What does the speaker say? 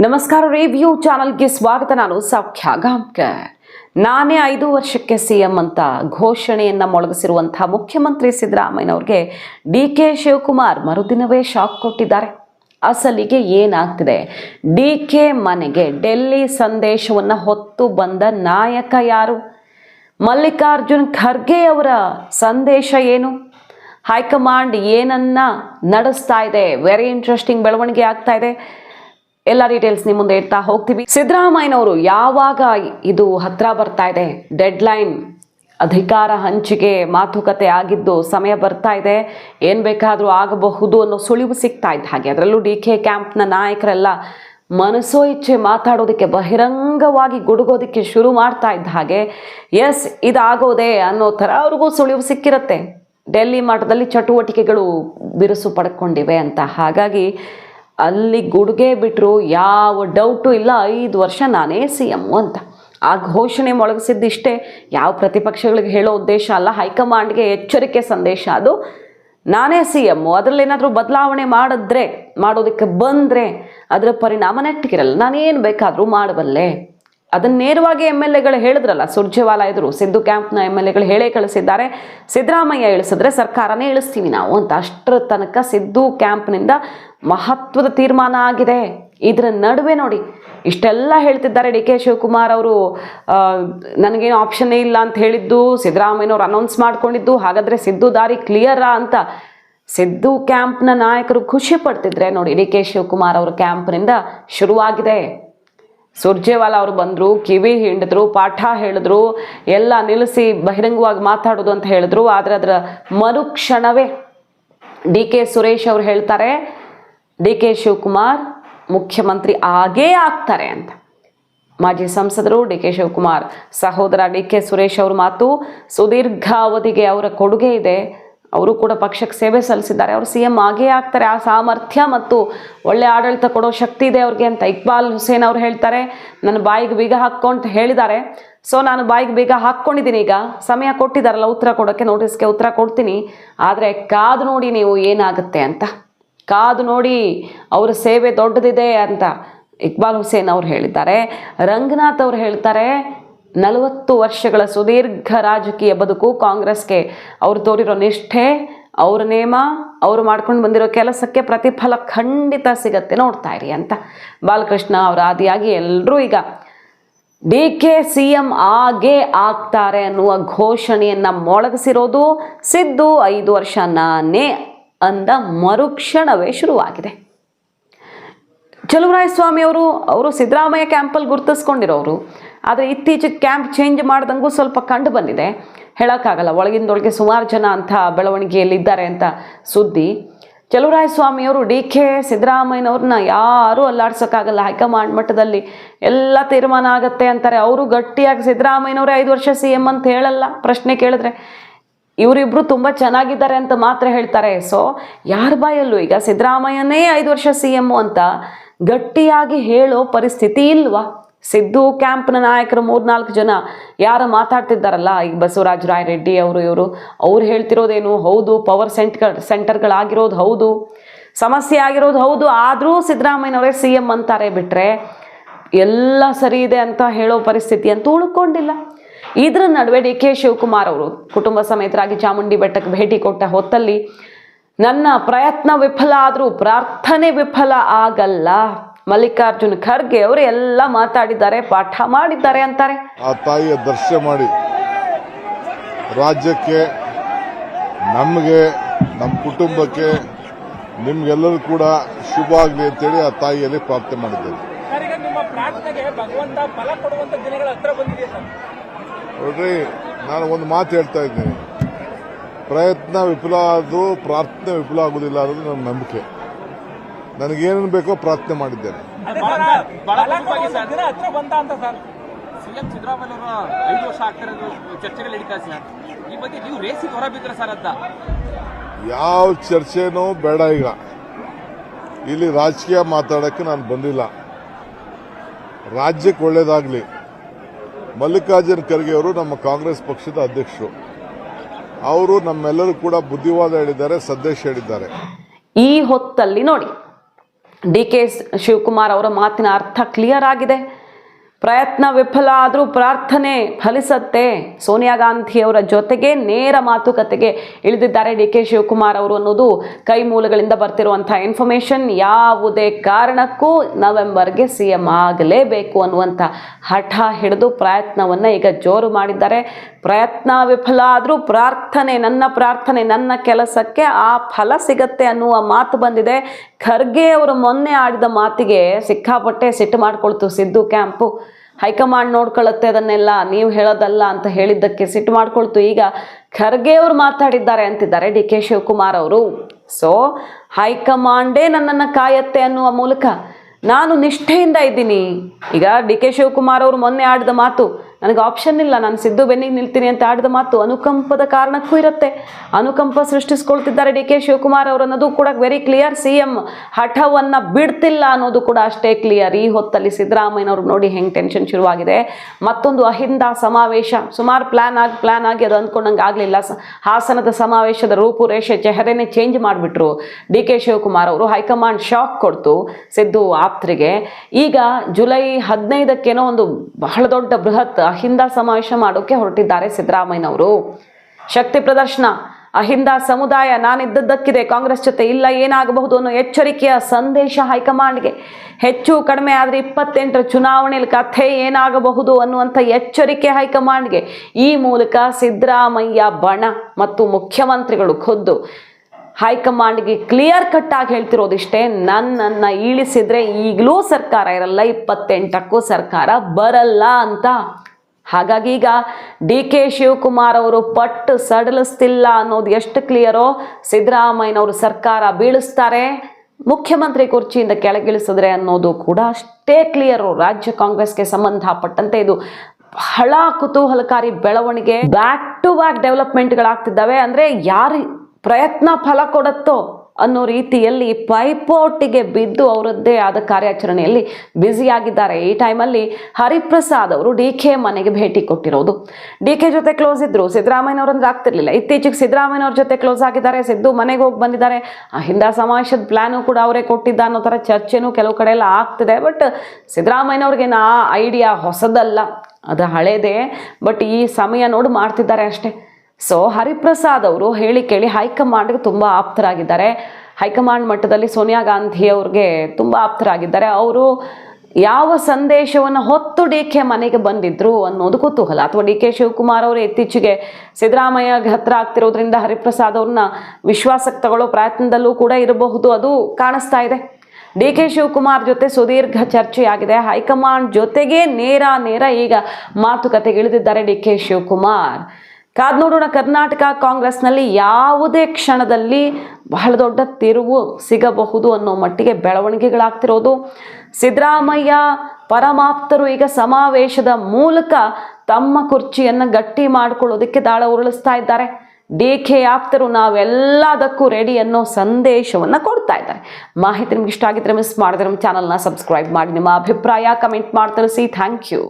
ನಮಸ್ಕಾರ ರೇವಿಯೋ ಚಾನಲ್ಗೆ ಸ್ವಾಗತ. ನಾನು ಸೌಖ್ಯ ಗಾಂವ್ಕರ್ ನಾನೇ ಐದು ವರ್ಷಕ್ಕೆ ಸಿಎಂ ಅಂತ ಘೋಷಣೆಯನ್ನು ಮೊಳಗಿಸಿರುವಂತಹ ಮುಖ್ಯಮಂತ್ರಿ ಸಿದ್ದರಾಮಯ್ಯನವ್ರಿಗೆ ಡಿ ಕೆ ಶಿವಕುಮಾರ್ ಮರುದಿನವೇ ಶಾಕ್ ಕೊಟ್ಟಿದ್ದಾರೆ. ಅಸಲಿಗೆ ಏನಾಗ್ತಿದೆ? ಡಿ ಕೆ ಮನೆಗೆ ಡೆಲ್ಲಿ ಸಂದೇಶವನ್ನ ಹೊತ್ತು ಬಂದ ನಾಯಕ ಯಾರು? ಮಲ್ಲಿಕಾರ್ಜುನ್ ಖರ್ಗೆ ಅವರ ಸಂದೇಶ ಏನು? ಹೈಕಮಾಂಡ್ ಏನನ್ನ ನಡೆಸ್ತಾ ಇದೆ? ವೆರಿ ಇಂಟ್ರೆಸ್ಟಿಂಗ್ ಬೆಳವಣಿಗೆ ಆಗ್ತಾ ಇದೆ. ಎಲ್ಲ ಡೀಟೇಲ್ಸ್ ನಿಮ್ಮ ಮುಂದೆ ಇಡ್ತಾ ಹೋಗ್ತೀವಿ. ಸಿದ್ದರಾಮಯ್ಯನವರು ಯಾವಾಗ ಇದು ಹತ್ರ ಬರ್ತಾ ಇದೆ? ಡೆಡ್ ಲೈನ್ ಅಧಿಕಾರ ಹಂಚಿಕೆ, ಮಾತುಕತೆ ಆಗಿದ್ದು ಸಮಯ ಬರ್ತಾ ಇದೆ. ಏನ್ ಬೇಕಾದರೂ ಆಗಬಹುದು ಅನ್ನೋ ಸುಳಿವು ಸಿಗ್ತಾ ಇದ್ದ ಹಾಗೆ. ಅದರಲ್ಲೂ ಡಿ ಕೆ ಕ್ಯಾಂಪ್ನ ನಾಯಕರೆಲ್ಲ ಮನಸೋ ಇಚ್ಛೆ ಮಾತಾಡೋದಕ್ಕೆ ಬಹಿರಂಗವಾಗಿ ಗುಡುಗೋದಕ್ಕೆ ಶುರು ಮಾಡ್ತಾ ಇದ್ದ ಹಾಗೆ. ಎಸ್ ಇದಾಗೋದೆ ಅನ್ನೋ ಥರ ಅವ್ರಿಗೂ ಸುಳಿವು ಸಿಕ್ಕಿರುತ್ತೆ. ಡೆಲ್ಲಿ ಮಠದಲ್ಲಿ ಚಟುವಟಿಕೆಗಳು ಬಿರುಸು ಪಡ್ಕೊಂಡಿವೆ ಅಂತ. ಹಾಗಾಗಿ ಅಲ್ಲಿ ಗುಡುಗೆ ಬಿಟ್ಟರು ಯಾವ ಡೌಟು ಇಲ್ಲ, ಐದು ವರ್ಷ ನಾನೇ ಸಿ ಎಂ ಅಂತ. ಆ ಘೋಷಣೆ ಮೊಳಗಿಸಿದ್ದಿಷ್ಟೇ ಯಾವ ಪ್ರತಿಪಕ್ಷಗಳಿಗೆ ಹೇಳೋ ಉದ್ದೇಶ ಅಲ್ಲ, ಹೈಕಮಾಂಡ್ಗೆ ಎಚ್ಚರಿಕೆ ಸಂದೇಶ ಅದು. ನಾನೇ ಸಿ ಎಮ್ಮು ಅದರಲ್ಲೇನಾದರೂ ಬದಲಾವಣೆ ಮಾಡಿದ್ರೆ, ಮಾಡೋದಕ್ಕೆ ಬಂದರೆ, ಅದರ ಪರಿಣಾಮ ನೆಟ್ಟಿಗಿರಲ್ಲ ನಾನೇನು ಬೇಕಾದರೂ ಮಾಡಬಲ್ಲೆ. ಅದನ್ನ ನೇರವಾಗಿ ಎಂ ಎಲ್ ಎಗಳು ಹೇಳಿದ್ರಲ್ಲ, ಸುರ್ಜೇವಾಲ ಎದುರು ಸಿದ್ದು ಕ್ಯಾಂಪ್ನ ಎಂ ಎಲ್ ಎಗಳು ಹೇಳೇ ಕಳಿಸಿದ್ದಾರೆ. ಸಿದ್ದರಾಮಯ್ಯ ಇಳಿಸಿದ್ರೆ ಸರ್ಕಾರನೇ ಇಳಿಸ್ತೀವಿ ನಾವು ಅಂತ ಅಷ್ಟರ ತನಕ ಸಿದ್ದು ಕ್ಯಾಂಪ್ನಿಂದ ಮಹತ್ವದ ತೀರ್ಮಾನ ಆಗಿದೆ. ಇದರ ನಡುವೆ ನೋಡಿ, ಇಷ್ಟೆಲ್ಲ ಹೇಳ್ತಿದ್ದಾರೆ ಡಿ ಕೆ ಶಿವಕುಮಾರ್ ಅವರು. ನನಗೇನು ಆಪ್ಷನ್ನೇ ಇಲ್ಲ ಅಂತ ಹೇಳಿದ್ದು, ಸಿದ್ದರಾಮಯ್ಯನವ್ರು ಅನೌನ್ಸ್ ಮಾಡ್ಕೊಂಡಿದ್ದು, ಹಾಗಾದರೆ ಸಿದ್ದು ದಾರಿ ಕ್ಲಿಯರಾ ಅಂತ ಸಿದ್ದು ಕ್ಯಾಂಪ್ನ ನಾಯಕರು ಖುಷಿ ಪಡ್ತಿದ್ರೆ ನೋಡಿ ಡಿ ಕೆ ಶಿವಕುಮಾರ್ ಅವರ ಕ್ಯಾಂಪ್ನಿಂದ ಶುರುವಾಗಿದೆ. ಸುರ್ಜೇವಾಲ ಅವರು ಬಂದರು, ಕಿವಿ ಹಿಂಡಿದ್ರು, ಪಾಠ ಹೇಳಿದ್ರು, ಎಲ್ಲ ನಿಲ್ಲಿಸಿ ಬಹಿರಂಗವಾಗಿ ಮಾತಾಡೋದು ಅಂತ ಹೇಳಿದ್ರು. ಆದರೆ ಅದರ ಮರುಕ್ಷಣವೇ ಡಿ ಕೆ ಸುರೇಶ್ ಅವರು ಹೇಳ್ತಾರೆ, ಡಿ ಕೆ ಶಿವಕುಮಾರ್ ಮುಖ್ಯಮಂತ್ರಿ ಆಗೇ ಆಗ್ತಾರೆ ಅಂತ. ಮಾಜಿ ಸಂಸದರು ಡಿ ಕೆ ಶಿವಕುಮಾರ್ ಸಹೋದರ ಡಿ ಕೆ ಸುರೇಶ್ ಅವ್ರ ಮಾತು ಸುದೀರ್ಘಾವಧಿಗೆ ಅವರ ಕೊಡುಗೆ ಇದೆ. ಅವರು ಕೂಡ ಪಕ್ಷಕ್ಕೆ ಸೇವೆ ಸಲ್ಲಿಸಿದ್ದಾರೆ. ಅವರು ಸಿ ಎಂ ಆಗೇ ಆಗ್ತಾರೆ. ಆ ಸಾಮರ್ಥ್ಯ ಮತ್ತು ಒಳ್ಳೆ ಆಡಳಿತ ಕೊಡೋ ಶಕ್ತಿ ಇದೆ ಅವ್ರಿಗೆ ಅಂತ ಇಕ್ಬಾಲ್ ಹುಸೇನ್ ಅವ್ರು ಹೇಳ್ತಾರೆ. ನನ್ನ ಬಾಯಿಗೆ ಬೀಗ ಹಾಕ್ಕೊಂತ ಹೇಳಿದ್ದಾರೆ. ಸೊ ನಾನು ಬಾಯಿಗೆ ಬೀಗ ಹಾಕ್ಕೊಂಡಿದ್ದೀನಿ ಈಗ. ಸಮಯ ಕೊಟ್ಟಿದ್ದಾರಲ್ಲ, ಉತ್ತರ ಕೊಡೋಕ್ಕೆ ನೋಟಿಸ್ಗೆ ಉತ್ತರ ಕೊಡ್ತೀನಿ. ಆದರೆ ಕಾದು ನೋಡಿ ನೀವು ಏನಾಗುತ್ತೆ ಅಂತ. ಕಾದು ನೋಡಿ ಅವರ ಸೇವೆ ದೊಡ್ಡದಿದೆ ಅಂತ ಇಕ್ಬಾಲ್ ಹುಸೇನ್ ಅವ್ರು ಹೇಳಿದ್ದಾರೆ. ರಂಗನಾಥ್ ಅವ್ರು ಹೇಳ್ತಾರೆ ನಲವತ್ತು ವರ್ಷಗಳ ಸುದೀರ್ಘ ರಾಜಕೀಯ ಬದುಕು ಕಾಂಗ್ರೆಸ್ಗೆ. ಅವರು ತೋರಿರೋ ನಿಷ್ಠೆ, ಅವ್ರ ನೇಮ, ಅವರು ಮಾಡ್ಕೊಂಡು ಬಂದಿರೋ ಕೆಲಸಕ್ಕೆ ಪ್ರತಿಫಲ ಖಂಡಿತ ಸಿಗತ್ತೆ. ನೋಡ್ತಾ ಇರಿ ಅಂತ. ಬಾಲಕೃಷ್ಣ ಅವರ ಆದಿಯಾಗಿ ಎಲ್ಲರೂ ಈಗ ಡಿ ಕೆ ಸಿ ಎಂ ಆಗೇ ಆಗ್ತಾರೆ ಅನ್ನುವ ಘೋಷಣೆಯನ್ನು ಮೊಳಗಿಸಿರೋದು ಸಿದ್ದು ಐದು ವರ್ಷ ನಾನೇ ಅಂದ ಮರುಕ್ಷಣವೇ ಶುರುವಾಗಿದೆ. ಸ್ವಾಮಿ ಅವರು ಅವರು ಸಿದ್ದರಾಮಯ್ಯ ಕ್ಯಾಂಪಲ್ಲಿ ಗುರುತಿಸ್ಕೊಂಡಿರೋರು. ಆದರೆ ಇತ್ತೀಚೆಗೆ ಕ್ಯಾಂಪ್ ಚೇಂಜ್ ಮಾಡ್ದಂಗೂ ಸ್ವಲ್ಪ ಕಂಡು ಬಂದಿದೆ. ಹೇಳೋಕ್ಕಾಗಲ್ಲ, ಒಳಗಿಂದೊಳಗೆ ಸುಮಾರು ಜನ ಅಂಥ ಬೆಳವಣಿಗೆಯಲ್ಲಿದ್ದಾರೆ ಅಂತ ಸುದ್ದಿ. ಸ್ವಾಮಿಯವರು ಡಿ ಕೆ ಸಿದ್ದರಾಮಯ್ಯನವ್ರನ್ನ ಯಾರೂ ಅಲ್ಲಾಡ್ಸೋಕ್ಕಾಗಲ್ಲ. ಹೈಕಮಾಂಡ್ ಮಟ್ಟದಲ್ಲಿ ಎಲ್ಲ ತೀರ್ಮಾನ ಆಗುತ್ತೆ ಅಂತಾರೆ. ಅವರು ಗಟ್ಟಿಯಾಗಿ ಸಿದ್ದರಾಮಯ್ಯನವರೇ ಐದು ವರ್ಷ ಸಿ ಎಂ ಅಂತ ಹೇಳಲ್ಲ. ಪ್ರಶ್ನೆ ಕೇಳಿದ್ರೆ ಇವರಿಬ್ಬರು ತುಂಬ ಚೆನ್ನಾಗಿದ್ದಾರೆ ಅಂತ ಮಾತ್ರ ಹೇಳ್ತಾರೆ. ಸೊ ಯಾರ ಬಾಯಲ್ಲೂ ಈಗ ಸಿದ್ದರಾಮಯ್ಯನೇ ಐದು ವರ್ಷ ಸಿ ಎಮ್ಮು ಅಂತ ಗಟ್ಟಿಯಾಗಿ ಹೇಳೋ ಪರಿಸ್ಥಿತಿ ಇಲ್ವಾ? ಸಿದ್ದು ಕ್ಯಾಂಪ್ನ ನಾಯಕರು ಮೂರ್ನಾಲ್ಕು ಜನ ಯಾರು ಮಾತಾಡ್ತಿದ್ದಾರಲ್ಲ ಈಗ ಬಸವರಾಜ ರಾಯ್ ರೆಡ್ಡಿ ಅವರು, ಇವರು, ಅವ್ರು ಹೇಳ್ತಿರೋದೇನು? ಹೌದು, ಪವರ್ ಸೆಂಟ್ಗಳು ಸೆಂಟರ್ಗಳಾಗಿರೋದು ಹೌದು. ಸಮಸ್ಯೆ ಆಗಿರೋದು ಹೌದು, ಆದರೂ ಸಿದ್ದರಾಮಯ್ಯನವರೇ ಸಿ ಎಂ ಅಂತಾರೆ ಬಿಟ್ಟರೆ ಎಲ್ಲ ಸರಿ ಇದೆ ಅಂತ ಹೇಳೋ ಪರಿಸ್ಥಿತಿ ಅಂತೂ ಉಳ್ಕೊಂಡಿಲ್ಲ. ಇದರ ನಡುವೆ ಡಿ ಕೆ ಶಿವಕುಮಾರ್ ಅವರು ಕುಟುಂಬ ಸಮೇತರಾಗಿ ಚಾಮುಂಡಿ ಬೆಟ್ಟಕ್ಕೆ ಭೇಟಿ ಕೊಟ್ಟ ಹೊತ್ತಲ್ಲಿ, ನನ್ನ ಪ್ರಯತ್ನ ವಿಫಲ ಆದರೂ ಪ್ರಾರ್ಥನೆ ವಿಫಲ ಆಗಲ್ಲ. ಮಲ್ಲಿಕಾರ್ಜುನ್ ಖರ್ಗೆ ಅವರು ಎಲ್ಲ ಮಾತಾಡಿದ್ದಾರೆ ಪಾಠ ಮಾಡಿದ್ದಾರೆ ಅಂತಾರೆ. ಆ ತಾಯಿಯ ದರ್ಶನ ಮಾಡಿ. ರಾಜ್ಯಕ್ಕೆ ನಮಗೆ ನಮ್ಮ ಕುಟುಂಬಕ್ಕೆ ನಿಮ್ಗೆಲ್ಲರೂ ಕೂಡ ಶುಭ ಆಗಲಿ ಅಂತೇಳಿ ಆ ತಾಯಿಯಲ್ಲಿ ಪ್ರಾರ್ಥನೆ ಮಾಡಿದ್ದೇವೆ ಸರ್ ಈಗ ನಿಮ್ಮ ಪ್ರಾರ್ಥನೆಗೆ ಭಗವಂತ ಫಲ ಕೊಡುವಂತ ದಿನಗಳ ಹತ್ರ ಬಂದಿದೆ ಸರ್? ನೋಡ್ರಿ ನಾನು ಒಂದು ಮಾತು ಹೇಳ್ತಾ ಇದ್ದೀನಿ. ಪ್ರಯತ್ನ ವಿಫಲ ಆದರೂ ಪ್ರಾರ್ಥನೆ ವಿಫಲ ಆಗೋದಿಲ್ಲ ಅನ್ನೋದು ನನ್ನ ನಂಬಿಕೆ. ನನಗೇನೇನು ಬೇಕೋ ಪ್ರಾರ್ಥನೆ ಮಾಡಿದ್ದೇನೆ. ದಿನ ಹತ್ರ ಬಂತ ಅಂತ ಸರ್. ಸಿಎಂ ಸಿದ್ದರಾಮಯ್ಯ ಅವರ ಐದು ವರ್ಷ ಆಗ್ತಾ ಚರ್ಚೆಗಳು ನಡೀತಾ ಸರ್. ಈ ಬಗ್ಗೆ ನೀವು ರೇಸಿಗೆ ಹೊರ ಬಿದ್ದರೆ ಸರ್ ಅಂತ. ಯಾವ ಚರ್ಚೆನೂ ಬೇಡ ಈಗ. ಇಲ್ಲಿ ರಾಜಕೀಯ ಮಾತಾಡಕ್ಕೆ ನಾನು ಬಂದಿಲ್ಲ. ರಾಜ್ಯಕ್ಕೆ ಒಳ್ಳೇದಾಗ್ಲಿ. ಮಲ್ಲಿಕಾರ್ಜುನ್ ಖರ್ಗೆ ಅವರು ನಮ್ಮ ಕಾಂಗ್ರೆಸ್ ಪಕ್ಷದ ಅಧ್ಯಕ್ಷರು. ಅವರು ನಮ್ಮೆಲ್ಲರೂ ಕೂಡ ಬುದ್ಧಿವಾದ ಹೇಳಿದ್ದಾರೆ ಸಂದೇಶ ಹೇಳಿದ್ದಾರೆ. ಈ ಹೊತ್ತಲ್ಲಿ ನೋಡಿ. ಡಿ ಕೆ ಶಿವಕುಮಾರ್ ಅವರ ಮಾತಿನ ಅರ್ಥ ಕ್ಲಿಯರ್ ಆಗಿದೆ. ಪ್ರಯತ್ನ ವಿಫಲ ಆದರೂ ಪ್ರಾರ್ಥನೆ ಫಲಿಸತ್ತೆ. ಸೋನಿಯಾ ಗಾಂಧಿಯವರ ಜೊತೆಗೆ ನೇರ ಮಾತುಕತೆಗೆ ಇಳಿದಿದ್ದಾರೆ ಡಿ ಕೆ ಶಿವಕುಮಾರ್ ಅವರು ಅನ್ನೋದು ಕೈ ಮೂಲಗಳಿಂದ ಬರ್ತಿರುವಂಥ ಇನ್ಫಾರ್ಮೇಷನ್ ಯಾವುದೇ ಕಾರಣಕ್ಕೂ ನವೆಂಬರ್ಗೆ ಸಿ ಎಂ ಆಗಲೇಬೇಕು ಅನ್ನುವಂಥ ಹಠ ಹಿಡಿದು ಪ್ರಯತ್ನವನ್ನು ಈಗ ಜೋರು ಮಾಡಿದ್ದಾರೆ. ಪ್ರಯತ್ನ ವಿಫಲ ಆದರೂ ಪ್ರಾರ್ಥನೆ, ನನ್ನ ಪ್ರಾರ್ಥನೆ, ನನ್ನ ಕೆಲಸಕ್ಕೆ ಆ ಫಲ ಸಿಗತ್ತೆ ಅನ್ನುವ ಮಾತು ಬಂದಿದೆ. ಖರ್ಗೆ ಅವರು ಮೊನ್ನೆ ಆಡಿದ ಮಾತಿಗೆ ಸಿಕ್ಕಾಪಟ್ಟೆ ಸಿಟ್ಟು ಮಾಡ್ಕೊಳ್ತು ಸಿದ್ದು ಕ್ಯಾಂಪು ಹೈಕಮಾಂಡ್ ನೋಡ್ಕೊಳ್ಳುತ್ತೆ ಅದನ್ನೆಲ್ಲ, ನೀವು ಹೇಳೋದಲ್ಲ ಅಂತ ಹೇಳಿದ್ದಕ್ಕೆ ಸಿಟ್ಟು ಮಾಡ್ಕೊಳ್ತು. ಈಗ ಖರ್ಗೆ ಅವರು ಮಾತಾಡಿದ್ದಾರೆ ಅಂತಿದ್ದಾರೆ ಡಿ ಕೆ ಶಿವಕುಮಾರ್ ಅವರು. ಸೊ ಹೈಕಮಾಂಡೇ ನನ್ನನ್ನು ಕಾಯತ್ತೆ ಅನ್ನುವ ಮೂಲಕ ನಾನು ನಿಷ್ಠೆಯಿಂದ ಇದ್ದೀನಿ. ಈಗ ಡಿ ಕೆ ಶಿವಕುಮಾರ್ ಅವರು ಮೊನ್ನೆ ಆಡಿದ ಮಾತು ನನಗೆ ಆಪ್ಷನ್ ಇಲ್ಲ. ನಾನು ಸಿದ್ದು ಬೆನ್ನಿಗೆ ನಿಲ್ತೀನಿ ಅಂತ ಆಡಿದ ಮಾತು ಅನುಕಂಪದ ಕಾರಣಕ್ಕೂ ಇರುತ್ತೆ. ಅನುಕಂಪ ಸೃಷ್ಟಿಸ್ಕೊಳ್ತಿದ್ದಾರೆ ಡಿ ಕೆ ಶಿವಕುಮಾರ್ ಅವರು ಅನ್ನೋದು ಕೂಡ ವೆರಿ ಕ್ಲಿಯರ್ ಸಿ ಎಂ ಹಠವನ್ನು ಬಿಡ್ತಿಲ್ಲ ಅನ್ನೋದು ಕೂಡ ಅಷ್ಟೇ ಕ್ಲಿಯರ್ ಈ ಹೊತ್ತಲ್ಲಿ ಸಿದ್ದರಾಮಯ್ಯನವ್ರು ನೋಡಿ ಹೆಂಗೆ ಟೆನ್ಷನ್ ಶುರುವಾಗಿದೆ. ಮತ್ತೊಂದು ಅಹಿಂದ ಸಮಾವೇಶ. ಸುಮಾರು ಪ್ಲಾನ್ ಆಗಿ ಪ್ಲಾನ್ ಆಗಿ ಅದು ಅಂದ್ಕೊಂಡಂಗೆ ಆಗಲಿಲ್ಲ. ಹಾಸನದ ಸಮಾವೇಶದ ರೂಪುರೇಷೆ ಚೆಹರೆನೇ ಚೇಂಜ್ ಮಾಡಿಬಿಟ್ರು ಡಿ ಕೆ ಶಿವಕುಮಾರ್ ಅವರು. ಹೈಕಮಾಂಡ್ ಶಾಕ್ ಕೊಡ್ತು ಸಿದ್ದು ಆಪ್ತರಿಗೆ. ಈಗ ಜುಲೈ ಹದಿನೈದಕ್ಕೇನೋ ಒಂದು ಬಹಳ ದೊಡ್ಡ ಬೃಹತ್ ಅಹಿಂದ ಸಮಾವೇಶ ಮಾಡೋಕೆ ಹೊರಟಿದ್ದಾರೆ ಸಿದ್ದರಾಮಯ್ಯನವರು. ಶಕ್ತಿ ಪ್ರದರ್ಶನ, ಅಹಿಂದ ಸಮುದಾಯ, ನಾನಿದ್ದದ್ದಕ್ಕಿದೆ, ಕಾಂಗ್ರೆಸ್ ಜೊತೆ ಇಲ್ಲ, ಏನಾಗಬಹುದು ಅನ್ನೋ ಎಚ್ಚರಿಕೆಯ ಸಂದೇಶ ಹೈಕಮಾಂಡ್ಗೆ. ಹೆಚ್ಚು ಕಡಿಮೆ ಆದರೆ ಇಪ್ಪತ್ತೆಂಟರ ಚುನಾವಣೆಯಲ್ಲಿ ಕಥೆ ಏನಾಗಬಹುದು ಅನ್ನುವಂಥ ಎಚ್ಚರಿಕೆ ಹೈಕಮಾಂಡ್ಗೆ. ಈ ಮೂಲಕ ಸಿದ್ದರಾಮಯ್ಯ ಬಣ ಮತ್ತು ಮುಖ್ಯಮಂತ್ರಿಗಳು ಖುದ್ದು. ಹೈಕಮಾಂಡ್ಗೆ ಕ್ಲಿಯರ್ ಕಟ್ ಆಗಿ ಹೇಳ್ತಿರೋದಿಷ್ಟೇ, ನನ್ನನ್ನು ಇಳಿಸಿದರೆ ಈಗಲೂ ಸರ್ಕಾರ ಇರಲ್ಲ, ಇಪ್ಪತ್ತೆಂಟಕ್ಕೂ ಸರ್ಕಾರ ಬರಲ್ಲ ಅಂತ. ಹಾಗಾಗಿ ಈಗ ಡಿ ಕೆ ಶಿವಕುಮಾರ್ ಅವರು ಪಟ್ಟು ಸಡಲಿಸ್ತಿಲ್ಲ ಅನ್ನೋದು ಎಷ್ಟು ಕ್ಲಿಯರೋ ಸಿದ್ದರಾಮಯ್ಯನವರು ಸರ್ಕಾರ ಬೀಳಿಸ್ತಾರೆ, ಮುಖ್ಯಮಂತ್ರಿ ಕುರ್ಚಿಯಿಂದ ಕೆಳಗಿಳಿಸಿದ್ರೆ ಅನ್ನೋದು ಕೂಡ ಅಷ್ಟೇ ಕ್ಲಿಯರು ರಾಜ್ಯ ಕಾಂಗ್ರೆಸ್ಗೆ ಸಂಬಂಧಪಟ್ಟಂತೆ ಇದು ಬಹಳ ಕುತೂಹಲಕಾರಿ ಬೆಳವಣಿಗೆ. ಬ್ಯಾಕ್ ಟು ಬ್ಯಾಕ್ ಡೆವಲಪ್ಮೆಂಟ್ಗಳಾಗ್ತಿದ್ದಾವೆ ಅಂದರೆ ಯಾರು ಪ್ರಯತ್ನ ಫಲ ಕೊಡುತ್ತೋ ಅನ್ನೋ ರೀತಿಯಲ್ಲಿ ಪೈಪೋಟಿಗೆ ಬಿದ್ದು ಅವರದ್ದೇ ಆದ ಕಾರ್ಯಾಚರಣೆಯಲ್ಲಿ ಬ್ಯುಸಿಯಾಗಿದ್ದಾರೆ. ಈ ಟೈಮಲ್ಲಿ ಹರಿಪ್ರಸಾದ್ ಅವರು ಡಿ ಕೆ ಮನೆಗೆ ಭೇಟಿ ಕೊಟ್ಟಿರೋದು. ಡಿ ಕೆ ಜೊತೆ ಕ್ಲೋಸ್ ಇದ್ರು. ಸಿದ್ದರಾಮಯ್ಯನವರಂದ್ರೆ ಆಗ್ತಿರ್ಲಿಲ್ಲ. ಇತ್ತೀಚೆಗೆ ಸಿದ್ದರಾಮಯ್ಯನವ್ರ ಜೊತೆ ಕ್ಲೋಸ್ ಆಗಿದ್ದಾರೆ. ಸಿದ್ದು ಮನೆಗೆ ಹೋಗಿ ಬಂದಿದ್ದಾರೆ. ಹಿಂದ ಸಮಾವೇಶದ ಪ್ಲಾನು ಕೂಡ ಅವರೇ ಕೊಟ್ಟಿದ್ದ ಅನ್ನೋ ಥರ ಚರ್ಚೆನೂ ಕೆಲವು ಕಡೆ ಎಲ್ಲ ಆಗ್ತಿದೆ. ಬಟ್ ಸಿದ್ದರಾಮಯ್ಯನವ್ರಿಗೇನು ಆ ಐಡಿಯಾ ಹೊಸದಲ್ಲ. ಅದು ಹಳೇದೇ. ಬಟ್ ಈ ಸಮಯ ನೋಡಿ ಮಾಡ್ತಿದ್ದಾರೆ ಅಷ್ಟೇ. ಸೊ ಹರಿಪ್ರಸಾದ್ ಅವರು ಹೇಳಿ ಕೇಳಿ ಹೈಕಮಾಂಡ್ಗೆ ತುಂಬ ಆಪ್ತರಾಗಿದ್ದಾರೆ. ಹೈಕಮಾಂಡ್ ಮಟ್ಟದಲ್ಲಿ ಸೋನಿಯಾ ಗಾಂಧಿ ಅವ್ರಿಗೆ ತುಂಬ ಆಪ್ತರಾಗಿದ್ದಾರೆ. ಅವರು ಯಾವ ಸಂದೇಶವನ್ನು ಹೊತ್ತು ಡಿ ಕೆ ಮನೆಗೆ ಬಂದಿದ್ರು ಅನ್ನೋದು ಕುತೂಹಲ. ಅಥವಾ ಡಿ ಕೆ ಶಿವಕುಮಾರ್ ಅವರು ಇತ್ತೀಚೆಗೆ ಸಿದ್ದರಾಮಯ್ಯ ಹತ್ರ ಆಗ್ತಿರೋದ್ರಿಂದ ಹರಿಪ್ರಸಾದ್ ಅವ್ರನ್ನ ವಿಶ್ವಾಸಕ್ಕೆ ತಗೊಳ್ಳೋ ಪ್ರಯತ್ನದಲ್ಲೂ ಕೂಡ ಇರಬಹುದು. ಅದು ಕಾಣಿಸ್ತಾ ಇದೆ. ಡಿ ಕೆ ಶಿವಕುಮಾರ್ ಜೊತೆ ಸುದೀರ್ಘ ಚರ್ಚೆಯಾಗಿದೆ. ಹೈಕಮಾಂಡ್ ಜೊತೆಗೆ ನೇರ ನೇರ ಈಗ ಮಾತುಕತೆಗೆ ಇಳಿದಿದ್ದಾರೆ ಡಿ ಕೆ ಶಿವಕುಮಾರ್. ಕಾದ್ ನೋಡೋಣ ಕರ್ನಾಟಕ ಕಾಂಗ್ರೆಸ್ನಲ್ಲಿ ಯಾವುದೇ ಕ್ಷಣದಲ್ಲಿ ಬಹಳ ದೊಡ್ಡ ತಿರುವು ಸಿಗಬಹುದು ಅನ್ನೋ ಮಟ್ಟಿಗೆ ಬೆಳವಣಿಗೆಗಳಾಗ್ತಿರೋದು. ಸಿದ್ದರಾಮಯ್ಯ ಪರಮಾಪ್ತರು ಈಗ ಸಮಾವೇಶದ ಮೂಲಕ ತಮ್ಮ ಕುರ್ಚಿಯನ್ನು ಗಟ್ಟಿ ಮಾಡಿಕೊಳ್ಳೋದಕ್ಕೆ ದಾಳ ಉರುಳಿಸ್ತಾ ಇದ್ದಾರೆ. ಡಿ ಕೆ ಆಪ್ತರು ನಾವೆಲ್ಲದಕ್ಕೂ ರೆಡಿ ಅನ್ನೋ ಸಂದೇಶವನ್ನು ಕೊಡ್ತಾ ಇದ್ದಾರೆ. ಮಾಹಿತಿ ನಿಮ್ಗೆ ಇಷ್ಟ ಆಗಿದ್ರೆ ಮಿಸ್ ಮಾಡಿದ್ರೆ ನಮ್ಮ ಚಾನಲ್ನ ಸಬ್ಸ್ಕ್ರೈಬ್ ಮಾಡಿ, ನಿಮ್ಮ ಅಭಿಪ್ರಾಯ ಕಮೆಂಟ್ ಮಾಡಿ ತಿಳಿಸಿ ಥ್ಯಾಂಕ್ ಯು